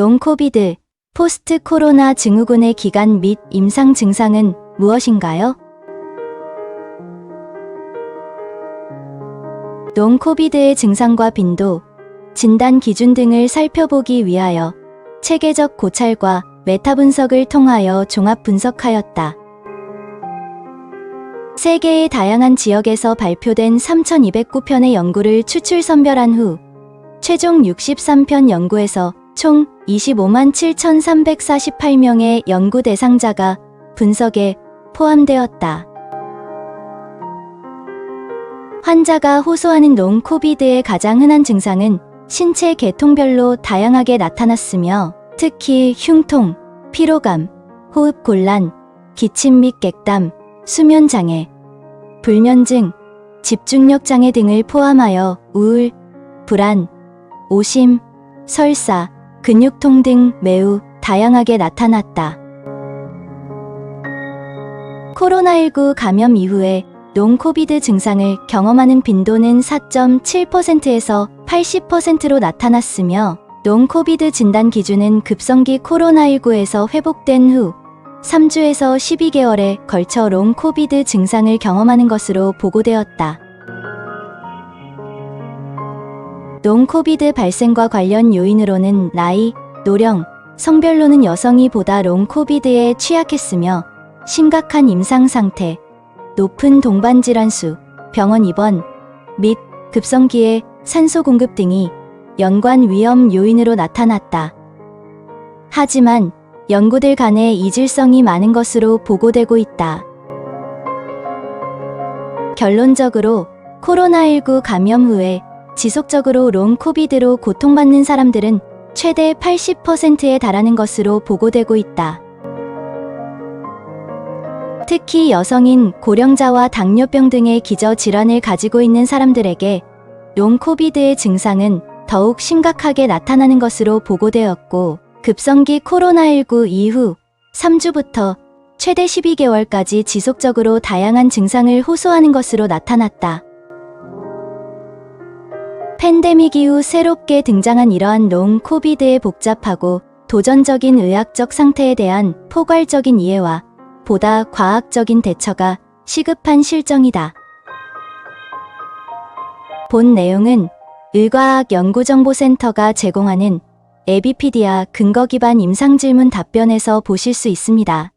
롱코비드, 포스트 코로나 증후군의 기간 및 임상 증상은 무엇인가요? 롱코비드의 증상과 빈도, 진단 기준 등을 살펴보기 위하여 체계적 고찰과 메타 분석을 통하여 종합 분석하였다. 세계의 다양한 지역에서 발표된 3,209편의 연구를 추출 선별한 후 최종 63편 연구에서 총 25만 7,348명의 연구 대상자가 분석에 포함되었다. 환자가 호소하는 롱 코비드의 가장 흔한 증상은 신체 계통별로 다양하게 나타났으며 특히 흉통, 피로감, 호흡 곤란, 기침 및 객담, 수면 장애, 불면증, 집중력 장애 등을 포함하여 우울, 불안, 오심, 설사, 근육통 등 매우 다양하게 나타났다. 코로나19 감염 이후에 롱코비드 증상을 경험하는 빈도는 4.7%에서 80%로 나타났으며 롱코비드 진단 기준은 급성기 코로나19에서 회복된 후 3주에서 12개월에 걸쳐 롱코비드 증상을 경험하는 것으로 보고되었다. 롱코비드 발생과 관련 요인으로는 나이, 노령, 성별로는 여성이 보다 롱 코비드에 취약했으며 심각한 임상 상태, 높은 동반 질환 수, 병원 입원 및 급성기의 산소 공급 등이 연관 위험 요인으로 나타났다. 하지만 연구들 간에 이질성이 많은 것으로 보고되고 있다. 결론적으로 코로나19 감염 후에 지속적으로 롱 코비드로 고통받는 사람들은 최대 80%에 달하는 것으로 보고되고 있다. 특히 여성인 고령자와 당뇨병 등의 기저 질환을 가지고 있는 사람들에게 롱 코비드의 증상은 더욱 심각하게 나타나는 것으로 보고되었고 급성기 코로나19 이후 3주부터 최대 12개월까지 지속적으로 다양한 증상을 호소하는 것으로 나타났다. 팬데믹 이후 새롭게 등장한 이러한 롱 코비드의 복잡하고 도전적인 의학적 상태에 대한 포괄적인 이해와 보다 과학적인 대처가 시급한 실정이다. 본 내용은 의과학 연구정보센터가 제공하는 에비피디아 근거 기반 임상질문 답변에서 보실 수 있습니다.